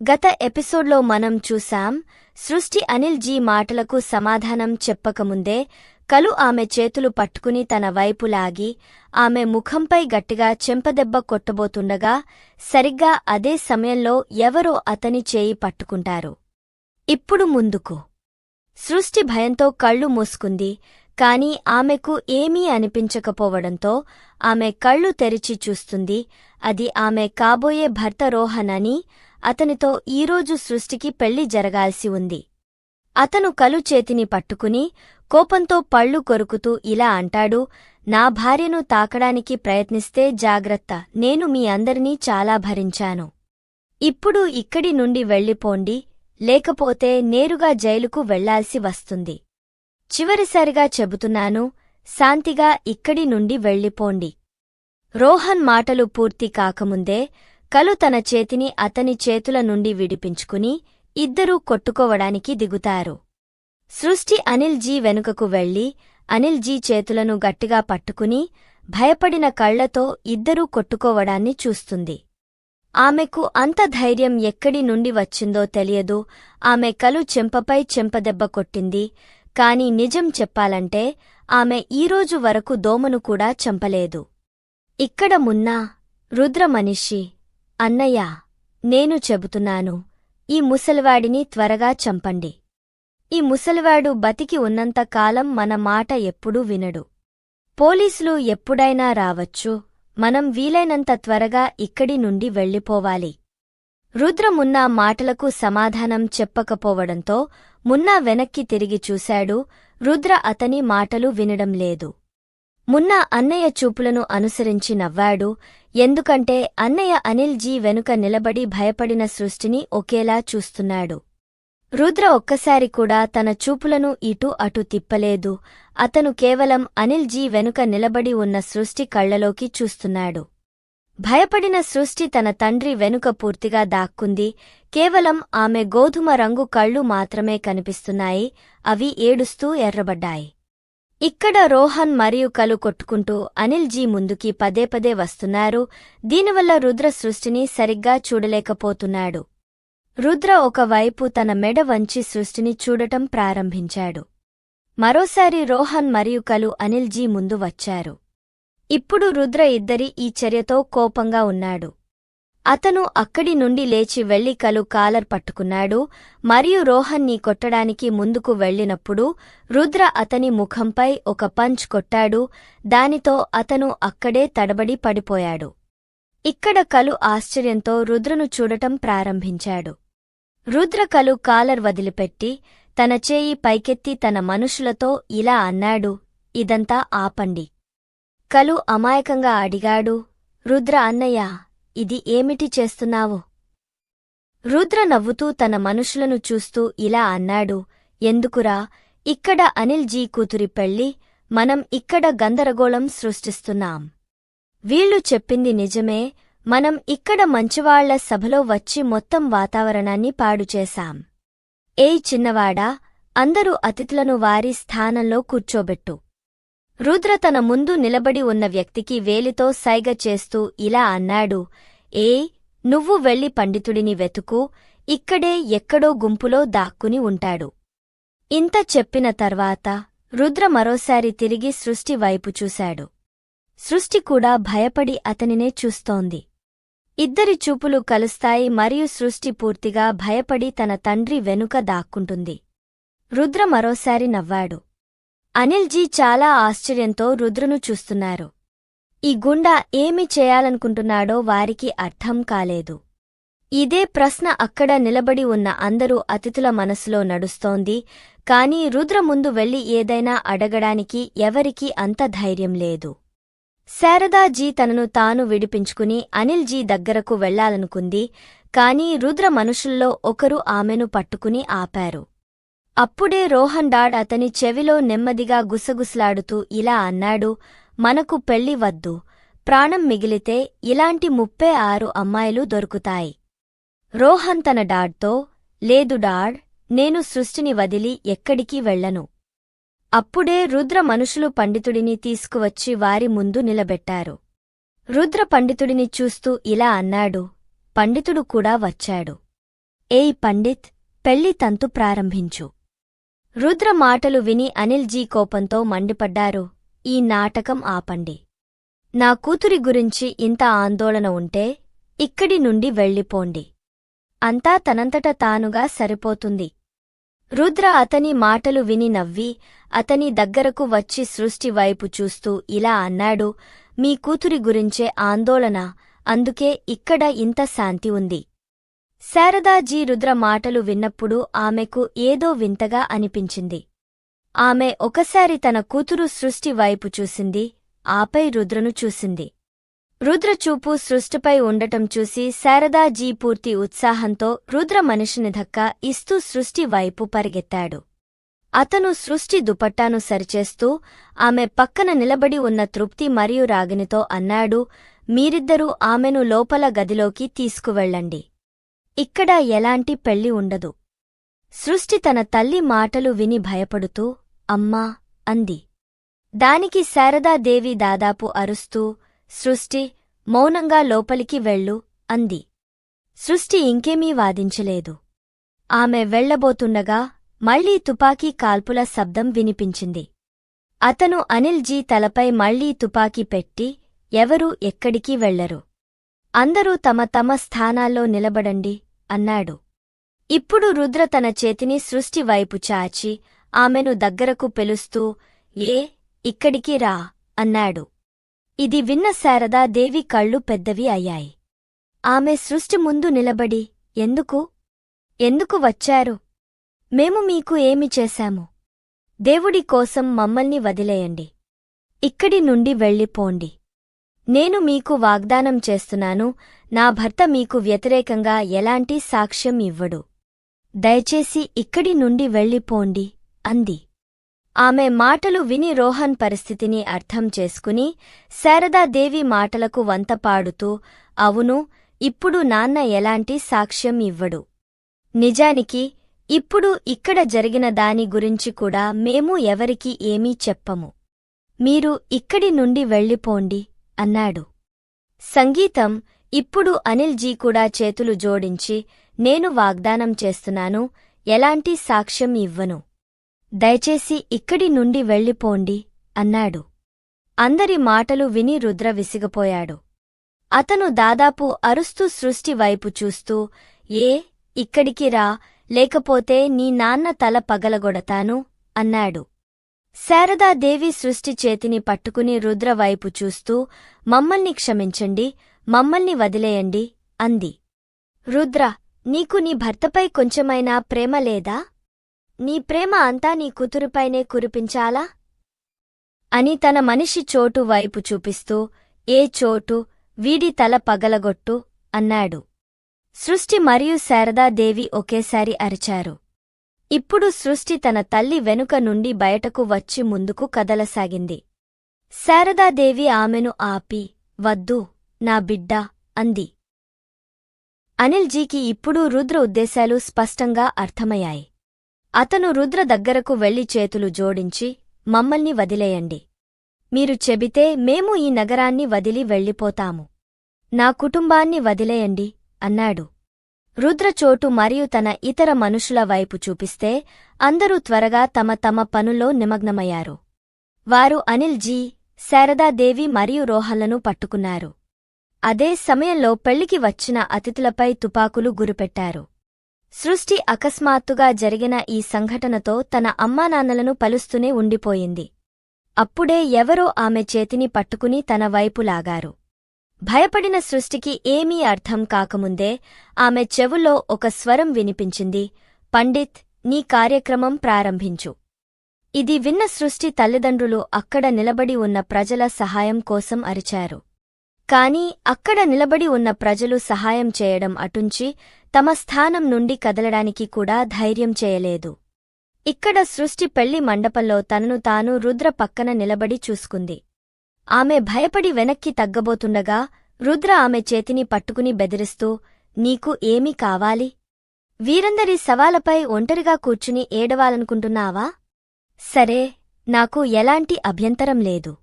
గత ఎపిసోడ్లో మనం చూశాం సృష్టి అనిల్ జీ మాటలకు సమాధానం చెప్పకముందే కలు ఆమె చేతులు పట్టుకుని తన వైపు లాగి ఆమె ముఖంపై గట్టిగా చెంపదెబ్బ కొట్టబోతుండగా సరిగ్గా అదే సమయంలో ఎవరో అతని చేయి పట్టుకుంటారు. ఇప్పుడు ముందుకు. సృష్టి భయంతో కళ్ళు మూసుకుంది కాని ఆమెకు ఏమీ అనిపించకపోవడంతో ఆమె కళ్ళు తెరిచి చూస్తుంది అది ఆమె కాబోయే భర్త రోహన్ అని అతనితో ఈరోజు సృష్టికి పెళ్ళి జరగాల్సి ఉంది. అతను కలు చేతిని పట్టుకుని కోపంతో పళ్ళు కొరుకుతూ ఇలా అంటాడు నా భార్యను తాకడానికి ప్రయత్నిస్తే జాగ్రత్త నేను మీ అందరినీ చాలా భరించాను. ఇప్పుడు ఇక్కడి నుండి వెళ్ళిపోండి లేకపోతే నేరుగా జైలుకు వెళ్ళాల్సి వస్తుంది. చివరిసారిగా చెబుతున్నాను శాంతిగా ఇక్కడి నుండి వెళ్ళిపోండి. రోహన్ మాటలు పూర్తి కాకముందే కలు తన చేతిని అతని చేతుల నుండి విడిపించుకుని ఇద్దరూ కొట్టుకోవడానికి దిగుతారు. సృష్టి అనిల్జీ వెనుకకు వెళ్ళి అనిల్జీ చేతులను గట్టిగా పట్టుకుని భయపడిన కళ్ళతో ఇద్దరూ కొట్టుకోవడాన్ని చూస్తుంది. ఆమెకు అంత ధైర్యం ఎక్కడి నుండి వచ్చిందో తెలియదు. ఆమె కలు చెంపపై చెంపదెబ్బ కొట్టింది. కాని నిజం చెప్పాలంటే ఆమె ఈరోజు వరకు దోమను కూడా చంపలేదు. ఇక్కడ మున్నా రుద్రమనిషి అన్నయ్య నేను చెబుతున్నాను ఈ ముసలివాడిని త్వరగా చంపండి. ఈ ముసలివాడు బతికి ఉన్నంతకాలం మన మాట ఎప్పుడూ వినడు. పోలీసులు ఎప్పుడైనా రావచ్చు మనం వీలైనంత త్వరగా ఇక్కడి నుండి వెళ్ళిపోవాలి. రుద్రమున్నా మాటలకు సమాధానం చెప్పకపోవడంతో మున్నా వెనక్కి తిరిగి చూశాడు రుద్ర అతని మాటలు వినడం లేదు. మున్న అన్నయ్య చూపులను అనుసరించి నవ్వాడు. ఎందుకంటే అన్నయ్య అనిల్ జీ వెనుక నిలబడి భయపడిన సృష్టిని ఒకేలా చూస్తున్నాడు. రుద్ర ఒక్కసారి కూడా తన చూపులను ఇటు అటు తిప్పలేదు. అతను కేవలం అనిల్ జీ వెనుక నిలబడి ఉన్న సృష్టి కళ్ళలోకి చూస్తున్నాడు. భయపడిన సృష్టి తన తండ్రి వెనుక పూర్తిగా దాక్కుంది. కేవలం ఆమె గోధుమ రంగు కళ్ళు మాత్రమే కనిపిస్తున్నాయి. అవి ఏడుస్తూ ఎర్రబడ్డాయి. ఇక్కడ రోహన్ మరియు కలు కొట్టుకుంటూ అనిల్జీ ముందుకి పదే పదే వస్తున్నారు. దీనివల్ల రుద్ర సృష్టిని సరిగ్గా చూడలేకపోతున్నాడు. రుద్ర ఒకవైపు తన మెడ వంచి సృష్టిని చూడటం ప్రారంభించాడు. మరోసారి రోహన్ మరియు కలు అనిల్జీ ముందు వచ్చారు. ఇప్పుడు రుద్ర ఇద్దరి ఈ చర్యతో కోపంగా ఉన్నాడు. అతను అక్కడి నుండి లేచి వెళ్ళి కలు కాలర్ పట్టుకున్నాడు. మరియు రోహన్ని కొట్టడానికి ముందుకు వెళ్ళినప్పుడు రుద్ర అతని ముఖంపై ఒక పంచ్ కొట్టాడు. దానితో అతను అక్కడే తడబడి పడిపోయాడు. ఇక్కడ కలు ఆశ్చర్యంతో రుద్రను చూడటం ప్రారంభించాడు. రుద్ర కలు కాలర్ వదిలిపెట్టి తన చేయి పైకెత్తి తన మనుషులతో ఇలా అన్నాడు ఇదంతా ఆపండి. కలు అమాయకంగా అడిగాడు రుద్ర అన్నయ్య ఇది ఏమిటి చేస్తున్నావు? రుద్ర నవ్వుతూ తన మనుషులను చూస్తూ ఇలా అన్నాడు. ఎందుకురా? ఇక్కడ అనిల్ జీ కూతురి పెళ్ళి మనం ఇక్కడ గందరగోళం సృష్టిస్తున్నాం. వీళ్ళు చెప్పింది నిజమే మనం ఇక్కడ మంచివాళ్ళ సభలో వచ్చి మొత్తం వాతావరణాన్ని పాడుచేశాం ఏయ్ చిన్నవాడా అందరూ అతిథులను వారి స్థానంలో కూర్చోబెట్టు. రుద్ర తన ముందు నిలబడి ఉన్న వ్యక్తికి వేలితో సైగ చేస్తూ ఇలా అన్నాడు. ఏ నువ్వు వెళ్ళి పండితుడిని వెతుకు ఇక్కడే ఎక్కడో గుంపులో దాక్కుని ఉంటాడు. ఇంత చెప్పిన తర్వాత రుద్ర మరోసారి తిరిగి సృష్టి వైపు చూశాడు. సృష్టి కూడా భయపడి అతనినే చూస్తోంది. ఇద్దరి చూపులు కలుస్తాయి మరియు సృష్టి పూర్తిగా భయపడి తన తండ్రి వెనుక దాక్కుంటుంది. రుద్ర మరోసారి నవ్వాడు. అనిల్జీ చాలా ఆశ్చర్యంతో రుద్రను చూస్తున్నారు. ఈ గుండా ఏమి చేయాలనుకుంటున్నాడో వారికి అర్థం కాలేదు. ఇదే ప్రశ్న అక్కడ నిలబడి ఉన్న అందరూ అతిథుల మనసులో నడుస్తోంది కాని రుద్ర ముందు వెళ్ళి ఏదైనా అడగడానికి ఎవరికీ అంత ధైర్యం లేదు. శారదాజీ తనను తాను విడిపించుకుని అనిల్జీ దగ్గరకు వెళ్ళాలనుకుంది కాని రుద్ర మనుషుల్లో ఒకరు ఆమెను పట్టుకుని ఆపారు. అప్పుడే రోహన్ డాడ్ అతని చెవిలో నెమ్మదిగా గుసగుసలాడుతూ ఇలా అన్నాడు మనకు పెళ్ళి వద్దు. ప్రాణం మిగిలితే ఇలాంటి ముప్పై ఆరు అమ్మాయిలు దొరుకుతాయి. రోహన్ తన డాడ్తో లేదు డాడ్ నేను సృష్టిని వదిలి ఎక్కడికి వెళ్ళను అప్పుడే రుద్ర మనుషులు పండితుడిని తీసుకువచ్చి వారి ముందు నిలబెట్టారు. రుద్ర పండితుడిని చూస్తూ ఇలా అన్నాడు. పండితుడు కూడా వచ్చాడు. ఏయ్ పండిత్ పెళ్ళి తంతు ప్రారంభించు. రుద్ర మాటలు విని అనిల్జీ కోపంతో మండిపడ్డారు. ఈ నాటకం ఆపండి. నా కూతురి గురించి ఇంత ఆందోళన ఉంటే ఇక్కడి నుండి వెళ్ళిపోండి. అంతా తనంతట తానుగా సరిపోతుంది. రుద్ర అతని మాటలు విని నవ్వి అతని దగ్గరకు వచ్చి సృష్టి వైపు చూస్తూ ఇలా అన్నాడు మీ కూతురి గురించే ఆందోళన అందుకే ఇక్కడ ఇంత శాంతి ఉంది. శారదాజీ రుద్ర మాటలు విన్నప్పుడు ఆమెకు ఏదో వింతగా అనిపించింది. ఆమె ఒకసారి తన కూతురు సృష్టి వైపు చూసింది ఆపై రుద్రను చూసింది. రుద్రచూపు సృష్టిపై ఉండటం చూసి శారదాజీ పూర్తి ఉత్సాహంతో రుద్ర మనిషిని ధక్క ఇస్తూ సృష్టి వైపు పరిగెత్తాడు. అతను సృష్టి దుపట్టాను సరిచేస్తూ ఆమె పక్కన నిలబడి ఉన్న తృప్తి మరియు రాగినితో అన్నాడు మీరిద్దరూ ఆమెను లోపల గదిలోకి తీసుకువెళ్ళండి. ఇక్కడ ఎలాంటి పెళ్ళి ఉండదు సృష్టి తన తల్లి మాటలు విని భయపడుతూ అమ్మా అంది. దానికి శారదాదేవి దాదాపు అరుస్తూ సృష్టి మౌనంగా లోపలికి వెళ్ళు అంది. సృష్టి ఇంకేమీ వాదించలేదు. ఆమె వెళ్ళబోతుండగా మళ్ళీ తుపాకీ కాల్పుల శబ్దం వినిపించింది. అతను అనిల్జీ తలపై మళ్ళీ తుపాకీ పెట్టి ఎవరూ ఎక్కడికి వెళ్ళరు అందరూ తమ తమ స్థానాల్లో నిలబడండి అన్నాడు. ఇప్పుడు రుద్ర తన చేతిని సృష్టి వైపు చాచి ఆమెను దగ్గరకు పిలుస్తూ ఏ ఇక్కడికి రా అన్నాడు. ఇది విన్న శారదా దేవి కళ్ళు పెద్దవి అయ్యాయి. ఆమె సృష్టి ముందు నిలబడి ఎందుకు? ఎందుకు వచ్చారు? మేము మీకు ఏమి చేశాము? దేవుడి కోసం మమ్మల్ని వదిలేయండి. ఇక్కడి నుండి వెళ్ళిపోండి. నేను మీకు వాగ్దానం చేస్తున్నాను నా భర్త మీకు వ్యతిరేకంగా ఎలాంటి సాక్ష్యం ఇవ్వడు. దయచేసి ఇక్కడి నుండి వెళ్ళిపోండి. అంది. ఆమె మాటలు విని రోహన్ పరిస్థితిని అర్థం చేసుకుని శారదాదేవి మాటలకు వంతపాడుతూ అవును ఇప్పుడు నాన్న ఎలాంటి సాక్ష్యం ఇవ్వడు. నిజానికి ఇప్పుడు ఇక్కడ జరిగిన దాని గురించి కూడా మేము ఎవరికి ఏమీ చెప్పము. మీరు ఇక్కడి నుండి వెళ్ళిపోండి అన్నాడు. సంగీతం ఇప్పుడు అనిల్జీ కూడా చేతులు జోడించి నేను వాగ్దానం చేస్తున్నాను ఎలాంటి సాక్ష్యం ఇవ్వను. దయచేసి ఇక్కడి నుండి వెళ్ళిపోండి అన్నాడు. అందరి మాటలు విని రుద్ర విసిగపోయాడు. అతను దాదాపు అరుస్తూ సృష్టి వైపు చూస్తూ ఏ ఇక్కడికి రా లేకపోతే నీ నాన్న తల పగలగొడతాను అన్నాడు. శారదాదేవి సృష్టి చేతిని పట్టుకుని రుద్ర వైపు చూస్తూ మమ్మల్ని క్షమించండి మమ్మల్ని వదిలేయండి అంది. రుద్ర నీకు నీ భర్తపై కొంచెమైనా ప్రేమ లేదా? నీ ప్రేమ అంతా నీ కూతురుపైనే కురిపించాలా? అని తన మనిషి చోటు వైపు చూపిస్తూ ఏ చోటు వీడి తల పగలగొట్టు అన్నాడు. సృష్టి మరియు శారదాదేవి ఒకేసారి అరిచారు. ఇప్పుడు సృష్టి తన తల్లి వెనుక నుండి బయటకు వచ్చి ముందుకు కదలసాగింది. శారదాదేవి ఆమెను ఆపి వద్దు నా బిడ్డ అంది. అనిల్జీకి ఇప్పుడు రుద్ర ఉద్దేశాలు స్పష్టంగా అర్థమయ్యాయి. అతను రుద్ర దగ్గరకు వెళ్ళి చేతులు జోడించి మమ్మల్ని వదిలేయండి. మీరు చెబితే మేము ఈ నగరాన్ని వదిలి వెళ్ళిపోతాము. నా కుటుంబాన్ని వదిలేయండి అన్నాడు. రుద్రచోటు మరియు తన ఇతర మనుషుల వైపు చూపిస్తే అందరూ త్వరగా తమ తమ పనులో నిమగ్నమయ్యారు. వారు అనిల్ జీ శారదాదేవి మరియు రోహన్లను పట్టుకున్నారు. అదే సమయంలో పెళ్ళికి వచ్చిన అతిథులపై తుపాకులు గురిపెట్టారు. సృష్టి అకస్మాత్తుగా జరిగిన ఈ సంఘటనతో తన అమ్మానాన్నలను పలుస్తూనే ఉండిపోయింది. అప్పుడే ఎవరో ఆమె చేతిని పట్టుకుని తన వైపు లాగారు. భయపడిన సృష్టికి ఏమీ అర్థం కాకముందే ఆమె చెవులో ఒక స్వరం వినిపించింది పండిత్ నీ కార్యక్రమం ప్రారంభించు. ఇది విన్న సృష్టి తల్లిదండ్రులు అక్కడ నిలబడి ఉన్న ప్రజల సహాయం కోసం అరిచారు. కాని అక్కడ నిలబడి ఉన్న ప్రజలు సహాయం చేయడం అటుంచి తమ స్థానం నుండి కదలడానికి కూడా ధైర్యం చేయలేదు. ఇక్కడ సృష్టి పెళ్ళి మండపంలో తనను తాను రుద్ర పక్కన నిలబడి చూసుకుంది. ఆమె భయపడి వెనక్కి తగ్గబోతుండగా రుద్ర ఆమె చేతిని పట్టుకుని బెదిరిస్తూ నీకు ఏమీ కావాలి? వీరందరి సవాలపై ఒంటరిగా కూర్చుని ఏడవాలనుకుంటున్నావా? సరే నాకు ఎలాంటి అభ్యంతరం లేదు.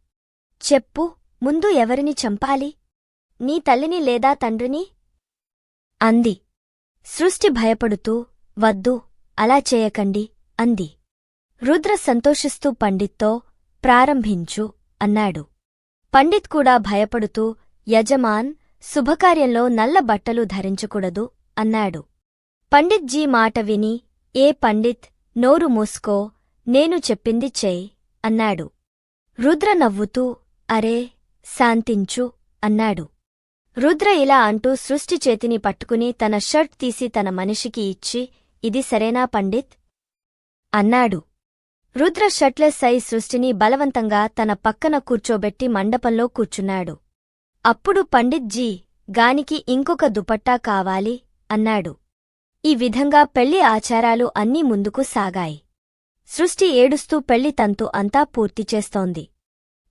చెప్పు. ముందు ఎవరిని చంపాలి? నీ తల్లిని లేదా తండ్రిని? అంది. సృష్టి భయపడుతూ వద్దు అలా చేయకండి అంది. రుద్ర సంతోషిస్తూ పండిత్తో ప్రారంభించు అన్నాడు. పండిత్ కూడా భయపడుతూ యజమాన్ శుభకార్యంలో నల్ల బట్టలు ధరించకూడదు అన్నాడు. పండిత్ జీ మాట విని ఏ పండిత్ నోరు మూసుకో నేను చెప్పింది చేయ్ అన్నాడు. రుద్ర నవ్వుతూ అరే శాంతించు అన్నాడు. రుద్ర ఇలా అంటూ సృష్టి చేతిని పట్టుకుని తన షర్ట్ తీసి తన మనిషికి ఇచ్చి ఇది సరేనా పండిత్ అన్నాడు. రుద్ర షర్ట్లెస్ అయి సృష్టిని బలవంతంగా తన పక్కన కూర్చోబెట్టి మండపంలో కూర్చున్నాడు. అప్పుడు పండిత్ జీ గానికి ఇంకొక దుపట్టా కావాలి అన్నాడు. ఈ విధంగా పెళ్ళి ఆచారాలు అన్నీ ముందుకు సాగాయి. సృష్టి ఏడుస్తూ పెళ్ళి తంతు అంతా పూర్తి చేస్తోంది.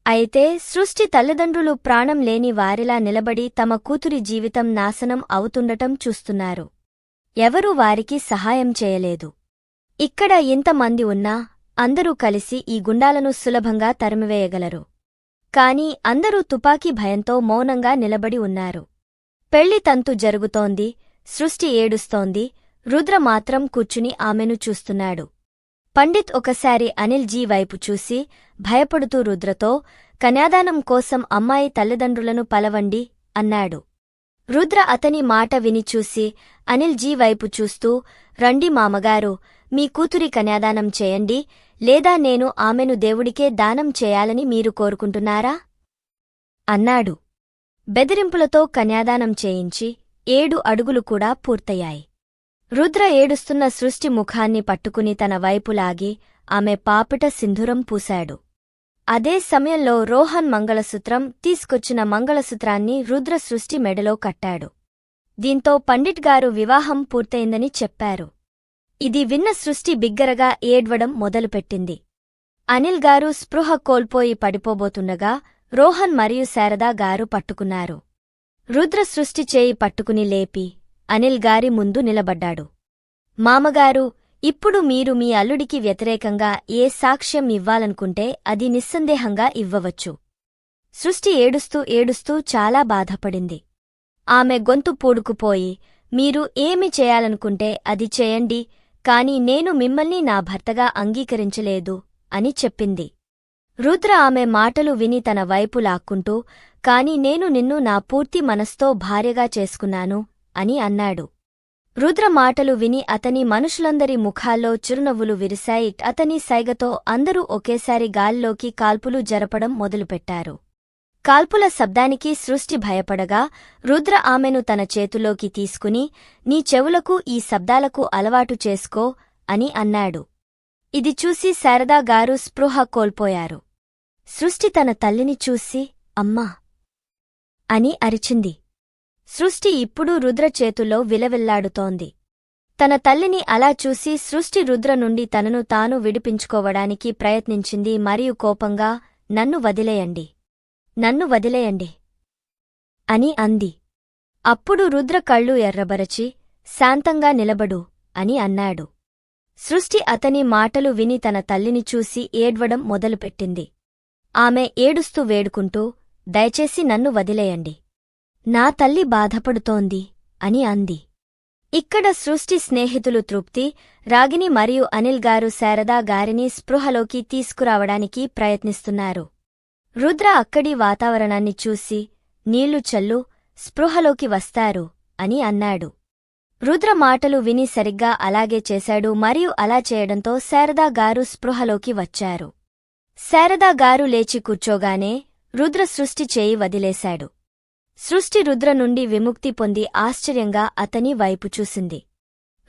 అయితే సృష్టి తల్లిదండ్రులు ప్రాణం లేని వారిలా నిలబడి తమ కూతురి జీవితం నాశనం అవుతుండటం చూస్తున్నారు. ఎవరూ వారికి సహాయం చేయలేదు. ఇక్కడ ఇంతమంది ఉన్నా అందరూ కలిసి ఈ గుండాలను సులభంగా తరిమివేయగలరు. కాని అందరూ తుపాకీ భయంతో మౌనంగా నిలబడి ఉన్నారు. పెళ్ళి తంతు జరుగుతోంది సృష్టి ఏడుస్తోంది రుద్ర మాత్రం కూర్చుని ఆమెను చూస్తున్నాడు. పండిత్ ఒకసారి అనిల్జీ వైపు చూసి భయపడుతూ రుద్రతో కన్యాదానం కోసం అమ్మాయి తల్లిదండ్రులను పలవండి అన్నాడు. రుద్ర అతని మాట విని చూసి అనిల్ వైపు చూస్తూ రండి మామగారు మీ కూతురి కన్యాదానం చేయండి లేదా నేను ఆమెను దేవుడికే దానం చేయాలని మీరు కోరుకుంటున్నారా? అన్నాడు. బెదిరింపులతో కన్యాదానం చేయించి ఏడు అడుగులు కూడా పూర్తయ్యాయి. రుద్ర ఏడుస్తున్న సృష్టి ముఖాన్ని పట్టుకుని తన వైపులాగి ఆమె పాపిట సింధురం పూశాడు. అదే సమయంలో రోహన్ మంగళసూత్రం తీసుకొచ్చిన మంగళసూత్రాన్ని రుద్ర సృష్టి మెడలో కట్టాడు. దీంతో పండిట్ గారు వివాహం పూర్తయిందని చెప్పారు. ఇది విన్న సృష్టి బిగ్గరగా ఏడ్వడం మొదలుపెట్టింది. అనిల్ గారు స్పృహ కోల్పోయి పడిపోబోతుండగా రోహన్ మరియు శారదా గారు పట్టుకున్నారు. రుద్ర సృష్టి చేయి పట్టుకుని లేపి అనిల్ గారి ముందు నిలబడ్డాడు. మామగారు ఇప్పుడు మీరు మీ అల్లుడికి వ్యతిరేకంగా ఏ సాక్ష్యం ఇవ్వాలనుకుంటే అది నిస్సందేహంగా ఇవ్వవచ్చు. సృష్టి ఏడుస్తూ ఏడుస్తూ చాలా బాధపడింది. ఆమె గొంతు పూడుకుపోయి మీరు ఏమి చేయాలనుకుంటే అది చేయండి కాని నేను మిమ్మల్ని నా భర్తగా అంగీకరించలేదు అని చెప్పింది. రుద్ర ఆమె మాటలు విని తన వైపు లాక్కుంటూ కాని నేను నిన్ను నా పూర్తి మనస్తో భార్యగా చేసుకున్నాను అని అన్నాడు. రుద్ర మాటలు విని అతని మనుషులందరి ముఖాల్లో చిరునవ్వులు విరిశాయి. అతని సైగతో అందరూ ఒకేసారి గాల్లోకి కాల్పులు జరపడం మొదలుపెట్టారు. కాల్పుల శబ్దానికి సృష్టి భయపడగా రుద్ర ఆమెను తన చేతులోకి తీసుకుని నీ చెవులకు ఈ శబ్దాలకు అలవాటు చేసుకో అని అన్నాడు. ఇది చూసి శారదాగారు స్పృహ కోల్పోయారు. సృష్టి తన తల్లిని చూసి అమ్మా అని అరిచింది. సృష్టి ఇప్పుడు రుద్ర చేతుల్లో విలవిల్లాడుతోంది. తన తల్లిని అలా చూసి సృష్టి రుద్ర నుండి తనను తాను విడిపించుకోవడానికి ప్రయత్నించింది మరియు కోపంగా నన్ను వదిలేయండి. నన్ను వదిలేయండి. అని అంది. అప్పుడు రుద్ర కళ్ళు ఎర్రబరచి శాంతంగా నిలబడు అని అన్నాడు. సృష్టి అతని మాటలు విని తన తల్లిని చూసి ఏడ్వడం మొదలుపెట్టింది. ఆమె ఏడుస్తూ వేడుకుంటూ దయచేసి నన్ను వదిలేయండి. నా తల్లి బాధపడుతోంది అని అంది. ఇక్కడ సృష్టి స్నేహితులు తృప్తి రాగిని మరియు అనిల్ గారు శారదా గారిని స్పృహలోకి తీసుకురావడానికి ప్రయత్నిస్తున్నారు. రుద్ర అక్కడి వాతావరణాన్ని చూసి నీళ్ళు చల్లు స్పృహలోకి వస్తారు అని అన్నాడు. రుద్ర మాటలు విని సరిగ్గా అలాగే చేశాడు మరియు అలా చేయడంతో శారదా గారు స్పృహలోకి వచ్చారు. శారదా గారు లేచి కూర్చోగానే రుద్ర సృష్టి చేయి వదిలేశాడు. సృష్టి రుద్ర నుండి విముక్తి పొంది ఆశ్చర్యంగా అతని వైపు చూసింది.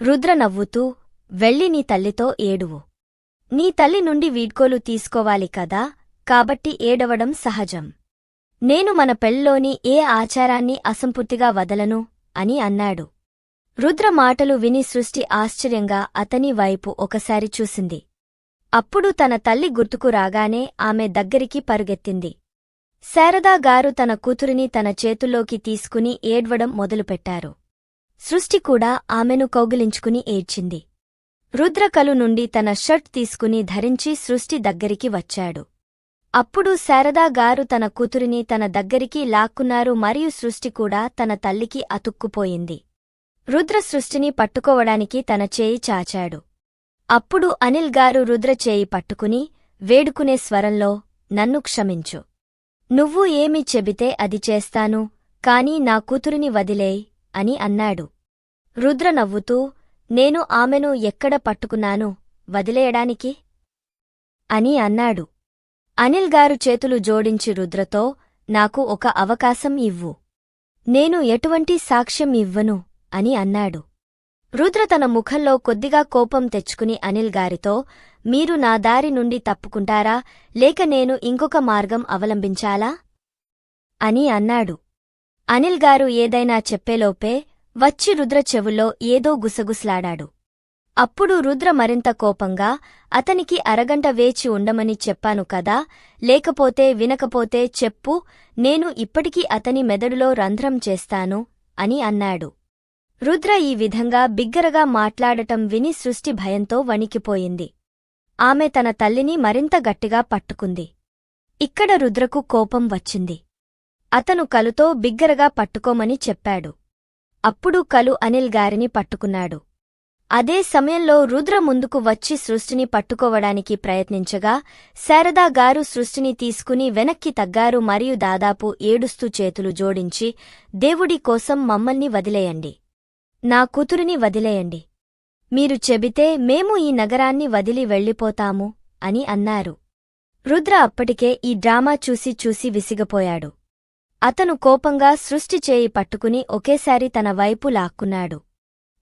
రుద్ర నవ్వుతూ వెళ్ళి నీ తల్లితో ఏడువు. నీ తల్లి నుండి వీడ్కోలు తీసుకోవాలి కదా కాబట్టి ఏడవడం సహజం. నేను మన పెళ్ళలోని ఏ ఆచారాన్ని అసంపూర్తిగా వదలను? అని అన్నాడు. రుద్ర మాటలు విని సృష్టి ఆశ్చర్యంగా అతని వైపు ఒకసారి చూసింది. అప్పుడు తన తల్లి గుర్తుకు రాగానే ఆమె దగ్గరికి పరుగెత్తింది. శారదా గారు తన కూతురిని తన చేతుల్లోకి తీసుకుని ఏడ్వడం మొదలుపెట్టారు. సృష్టి కూడా ఆమెను కౌగిలించుకుని ఏడ్చింది. రుద్రకలు నుండి తన షర్ట్ తీసుకుని ధరించి సృష్టి దగ్గరికి వచ్చాడు. అప్పుడు శారదా గారు తన కూతురిని తన దగ్గరికి లాక్కున్నారు మరియు సృష్టి కూడా తన తల్లికి అతుక్కుపోయింది. రుద్ర సృష్టిని పట్టుకోవడానికి తన చేయి చాచాడు. అప్పుడు అనిల్ గారు రుద్ర చేయి పట్టుకుని వేడుకునే స్వరంలో నన్ను క్షమించు. నువ్వు ఏమి చెబితే అది చేస్తాను కాని నా కూతురిని వదిలేయ్ అని అన్నాడు. రుద్ర నవ్వుతూ నేను ఆమెను ఎక్కడ పట్టుకున్నాను వదిలేయడానికి? అని అన్నాడు. అనిల్ గారు చేతులు జోడించి రుద్రతో నాకు ఒక అవకాశం ఇవ్వు. నేను ఎటువంటి సాక్ష్యం ఇవ్వను అని అన్నాడు. రుద్ర తన ముఖంలో కొద్దిగా కోపం తెచ్చుకుని అనిల్ గారితో మీరు నా దారి నుండి తప్పుకుంటారా? లేక నేను ఇంకొక మార్గం అవలంబించాలా? అని అన్నాడు. అనిల్ గారు ఏదైనా చెప్పేలోపే వచ్చి రుద్ర చెవుల్లో ఏదో గుసగుసలాడాడు. అప్పుడు రుద్ర మరింత కోపంగా అతనికి అరగంట వేచి ఉండమని చెప్పాను కదా లేకపోతే వినకపోతే చెప్పు నేను ఇప్పటికీ అతని మెదడులో రంధ్రం చేస్తాను అని అన్నాడు. రుద్ర ఈ విధంగా బిగ్గరగా మాట్లాడటం విని సృష్టి భయంతో వణికిపోయింది. ఆమె తన తల్లిని మరింత గట్టిగా పట్టుకుంది. ఇక్కడ రుద్రకు కోపం వచ్చింది. అతను కలుతో బిగ్గరగా పట్టుకోమని చెప్పాడు. అప్పుడు కలు అనిల్ గారిని పట్టుకున్నాడు. అదే సమయంలో రుద్ర ముందుకు వచ్చి సృష్టిని పట్టుకోవడానికి ప్రయత్నించగా శారదా గారు సృష్టిని తీసుకుని వెనక్కి తగ్గారు మరియు దాదాపు ఏడుస్తూ చేతులు జోడించి దేవుడి కోసం మమ్మల్ని వదిలేయండి. నా కూతురిని వదిలేయండి. మీరు చెబితే మేము ఈ నగరాన్ని వదిలి వెళ్ళిపోతాము అని అన్నారు. రుద్ర అప్పటికే ఈ డ్రామా చూసి చూసి విసిగపోయాడు. అతను కోపంగా సృష్టి చేయి పట్టుకుని ఒకేసారి తన వైపు లాక్కున్నాడు.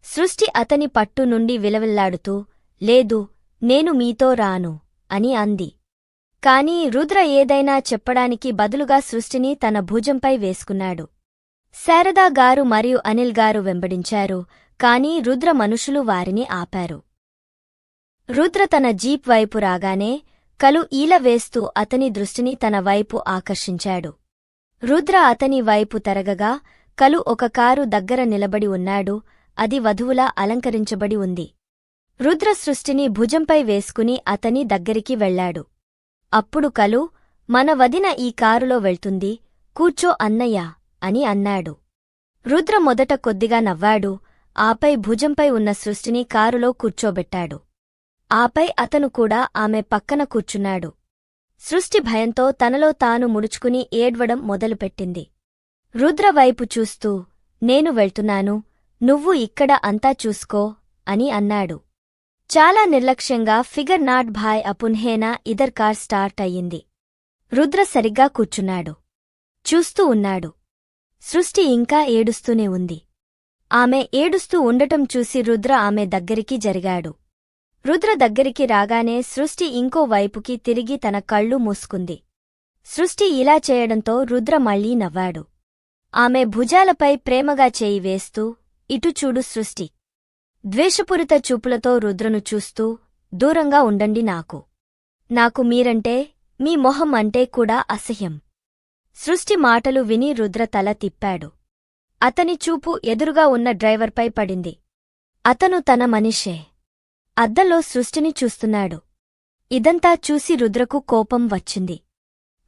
సృష్టి అతని పట్టు నుండి విలవిల్లాడుతూ లేదు నేను మీతో రాను అని అంది. కాని రుద్ర ఏదైనా చెప్పడానికి బదులుగా సృష్టిని తన భుజంపై వేసుకున్నాడు. శారదా గారు మరియు అనిల్ గారు వెంబడించారు. కాని రుద్ర మనుషులు వారిని ఆపారు. రుద్ర తన జీప్ వైపు రాగానే కలు ఈల వేస్తూ అతని దృష్టిని తన వైపు ఆకర్షించాడు. రుద్ర అతని వైపు తరగగా కలు ఒక కారు దగ్గర నిలబడి ఉన్నాడు అది వధువులా అలంకరించబడి ఉంది. రుద్ర సృష్టిని భుజంపై వేసుకుని అతని దగ్గరికి వెళ్ళాడు అప్పుడు కలు మన వదిన ఈ కారులో వెళ్తుంది కూర్చో అన్నయ్యా అని అన్నాడు. రుద్ర మొదట కొద్దిగా నవ్వాడు ఆపై భుజంపై ఉన్న సృష్టిని కారులో కూర్చోబెట్టాడు. ఆపై అతను కూడా ఆమె పక్కన కూర్చున్నాడు. సృష్టి భయంతో తనలో తాను ముడుచుకుని ఏడ్వడం మొదలుపెట్టింది. రుద్రవైపు చూస్తూ నేను వెళ్తున్నాను నువ్వు ఇక్కడ అంతా చూసుకో అని అన్నాడు. చాలా నిర్లక్ష్యంగా ఫిగర్ నాట్ భాయ్ అపున్హేనా ఇదర్ కార్ స్టార్ట్ అయ్యింది. రుద్ర సరిగ్గా కూర్చున్నాడు. చూస్తూ ఉన్నాడు. సృష్టి ఇంకా ఏడుస్తూనే ఉంది. ఆమె ఏడుస్తూ ఉండటం చూసి రుద్ర ఆమె దగ్గరికి జరిగాడు. రుద్ర దగ్గరికి రాగానే సృష్టి ఇంకో వైపుకి తిరిగి తన కళ్ళు మూసుకుంది. సృష్టి ఇలా చేయడంతో రుద్ర మళ్ళీ నవ్వాడు. ఆమె భుజాలపై ప్రేమగా చేయి వేస్తూ ఇటు చూడు సృష్టి. ద్వేషపూరిత చూపులతో రుద్రను చూస్తూ దూరంగా ఉండండి నాకు. నాకు మీరంటే మీ మొహం అంటే కూడా అసహ్యం. సృష్టి మాటలు విని రుద్ర తల తిప్పాడు. అతని చూపు ఎదురుగా ఉన్న డ్రైవర్పై పడింది. అతను తన మనిషే. అద్దంలో సృష్టిని చూస్తున్నాడు. ఇదంతా చూసి రుద్రకు కోపం వచ్చింది.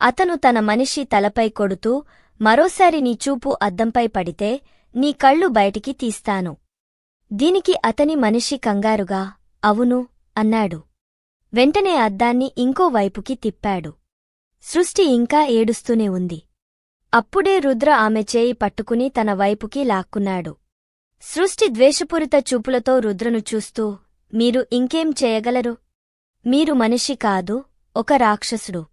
అతను తన మనిషి తలపై కొడుతూ మరోసారి నీ చూపు అద్దంపై పడితే నీ కళ్ళు బయటికి తీస్తాను. దీనికి అతని మనిషి కంగారుగా అవును అన్నాడు. వెంటనే అద్దాన్ని ఇంకో వైపుకి తిప్పాడు. సృష్టి ఇంకా ఏడుస్తూనే ఉంది. అప్పుడే రుద్ర ఆమె చేయి పట్టుకుని తన వైపుకి లాక్కున్నాడు. సృష్టి ద్వేషపూరిత చూపులతో రుద్రను చూస్తూ మీరు ఇంకేం చేయగలరు? మీరు మనిషి కాదు ఒక రాక్షసుడు.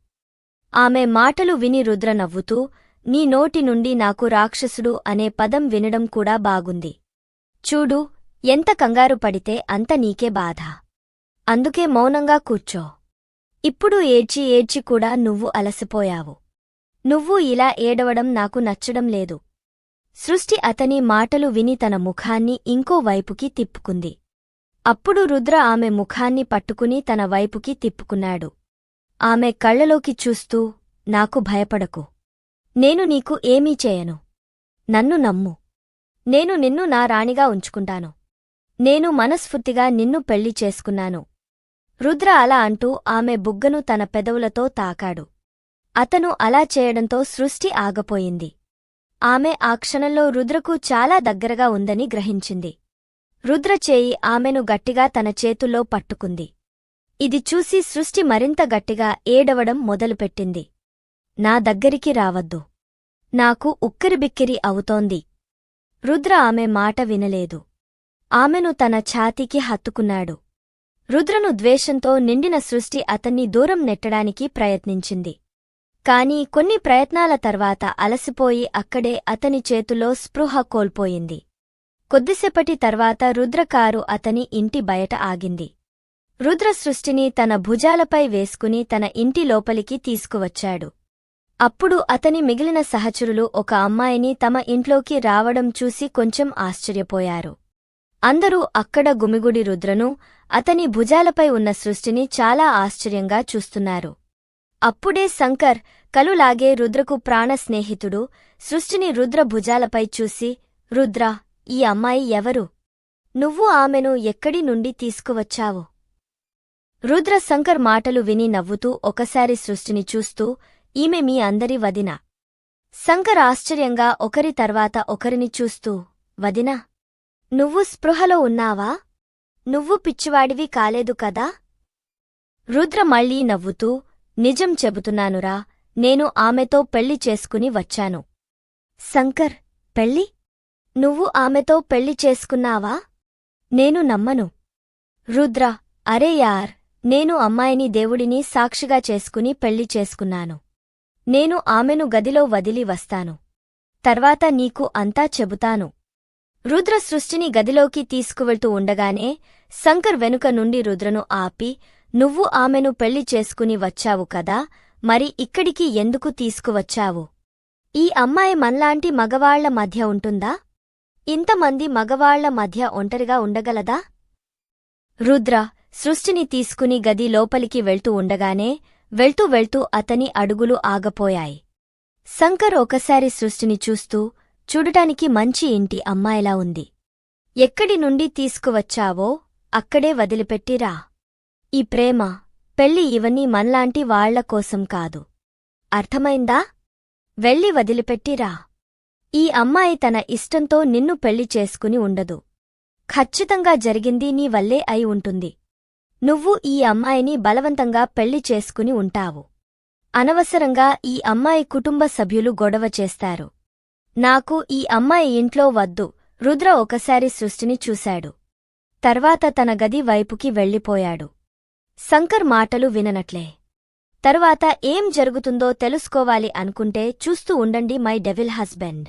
ఆమె మాటలు విని రుద్ర నవ్వుతూ నీ నోటి నుండి నాకు రాక్షసుడు అనే పదం వినడం కూడా బాగుంది. చూడు ఎంత కంగారు పడితే అంత నీకే బాధ. అందుకే మౌనంగా కూర్చో. ఇప్పుడు ఏడ్చి ఏడ్చి కూడా నువ్వు అలసిపోయావు. నువ్వు ఇలా ఏడవడం నాకు నచ్చడం లేదు. సృష్టి అతని మాటలు విని తన ముఖాన్ని ఇంకో వైపుకి తిప్పుకుంది. అప్పుడు రుద్ర ఆమె ముఖాన్ని పట్టుకుని తన వైపుకి తిప్పుకున్నాడు. ఆమె కళ్ళలోకి చూస్తూ నాకు భయపడకు. నేను నీకు ఏమీ చేయను. నన్ను నమ్ము. నేను నిన్ను నా రాణిగా ఉంచుకుంటాను. నేను మనస్ఫూర్తిగా నిన్ను పెళ్ళి చేసుకున్నాను. రుద్ర అలా అంటూ ఆమె బుగ్గను తన పెదవులతో తాకాడు. అతను అలా చేయడంతో సృష్టి ఆగపోయింది. ఆమె ఆ క్షణంలో రుద్రకు చాలా దగ్గరగా ఉందని గ్రహించింది. రుద్ర చేయి ఆమెను గట్టిగా తన చేతుల్లో పట్టుకుంది. ఇది చూసి సృష్టి మరింత గట్టిగా ఏడవడం మొదలుపెట్టింది. నా దగ్గరికి రావద్దు. నాకు ఉక్కిరిబిక్కిరి అవుతోంది. రుద్ర ఆమె మాట వినలేదు. ఆమెను తన ఛాతీకి హత్తుకున్నాడు. రుద్రను ద్వేషంతో నిండిన సృష్టి అతన్ని దూరం నెట్టడానికి ప్రయత్నించింది. కాని కొన్ని ప్రయత్నాల తర్వాత అలసిపోయి అక్కడే అతని చేతిలో స్పృహ కోల్పోయింది. కొద్దిసేపటి తర్వాత రుద్రకారు అతని ఇంటి బయట ఆగింది. రుద్ర సృష్టిని తన భుజాలపై వేసుకుని తన ఇంటి లోపలికి తీసుకువచ్చాడు. అప్పుడు అతని మిగిలిన సహచరులు ఒక అమ్మాయిని తమ ఇంట్లోకి రావడం చూసి కొంచెం ఆశ్చర్యపోయారు. అందరూ అక్కడ గుమిగుడి రుద్రను అతని భుజాలపై ఉన్న సృష్టిని చాలా ఆశ్చర్యంగా చూస్తున్నారు. అప్పుడే శంకర్ కలులాగే రుద్రకు ప్రాణ స్నేహితుడు సృష్టిని రుద్ర భుజాలపై చూసి రుద్ర ఈ అమ్మాయి ఎవరు? నువ్వు ఆమెను ఎక్కడి నుండి తీసుకువచ్చావు? రుద్ర శంకర్ మాటలు విని నవ్వుతూ ఒకసారి సృష్టిని చూస్తూ ఈమె మీ అందరి వదిన. శంకర్ ఆశ్చర్యంగా ఒకరి తర్వాత ఒకరిని చూస్తూ వదినా నువ్వు స్పృహలో ఉన్నావా? నువ్వు పిచ్చివాడివి కాలేదు కదా? రుద్ర మళ్ళీ నవ్వుతూ నిజం చెబుతున్నానురా నేను ఆమెతో పెళ్ళి చేసుకుని వచ్చాను. శంకర్ పెళ్ళి నువ్వు ఆమెతో పెళ్ళి చేసుకున్నావా? నేను నమ్మను. రుద్ర అరే యార్ నేను అమ్మాయిని దేవుడిని సాక్షిగా చేసుకుని పెళ్ళి చేసుకున్నాను. నేను ఆమెను గదిలో వదిలి వస్తాను. తర్వాత నీకు అంతా చెబుతాను. రుద్ర సృష్టిని గదిలోకి తీసుకువెళ్తూ ఉండగానే శంకర్ వెనుక నుండి రుద్రను ఆపి నువ్వు ఆమెను పెళ్ళి చేసుకుని వచ్చావు కదా మరి ఇక్కడికి ఎందుకు తీసుకువచ్చావు? ఈ అమ్మాయి మన్లాంటి మగవాళ్ళ మధ్య ఉంటుందా? ఇంతమంది మగవాళ్ళ మధ్య ఒంటరిగా ఉండగలదా? రుద్ర సృష్టిని తీసుకుని గది లోపలికి వెళ్తూ ఉండగానే వెళ్తూ వెళ్తూ అతని అడుగులు ఆగపోయాయి. శంకర్ ఒకసారి సృష్టిని చూస్తూ చూడటానికి మంచి ఇంటి అమ్మాయిలా ఉంది. ఎక్కడి నుండి తీసుకువచ్చావో అక్కడే వదిలిపెట్టిరా ఈ ప్రేమ పెళ్ళి ఇవన్నీ మనలాంటి వాళ్ళ కోసం కాదు. అర్థమైందా? వెళ్ళి వదిలిపెట్టిరా ఈ అమ్మాయి తన ఇష్టంతో నిన్ను పెళ్ళి చేసుకుని ఉండదు. ఖచ్చితంగా జరిగింది నీ వల్లే అయి ఉంటుంది. నువ్వు ఈ అమ్మాయిని బలవంతంగా పెళ్ళి చేసుకుని ఉంటావు. అనవసరంగా ఈ అమ్మాయి కుటుంబ సభ్యులు గొడవ చేస్తారు. నాకు ఈ అమ్మాయి ఇంట్లో వద్దు. రుద్ర ఒకసారి సృష్టిని చూశాడు. తర్వాత తన గది వైపుకి వెళ్ళిపోయాడు. శంకర్ మాటలు విననట్లే. తరువాత ఏం జరుగుతుందో తెలుసుకోవాలి అనుకుంటే చూస్తూ ఉండండి మై డెవిల్ హస్బెండ్.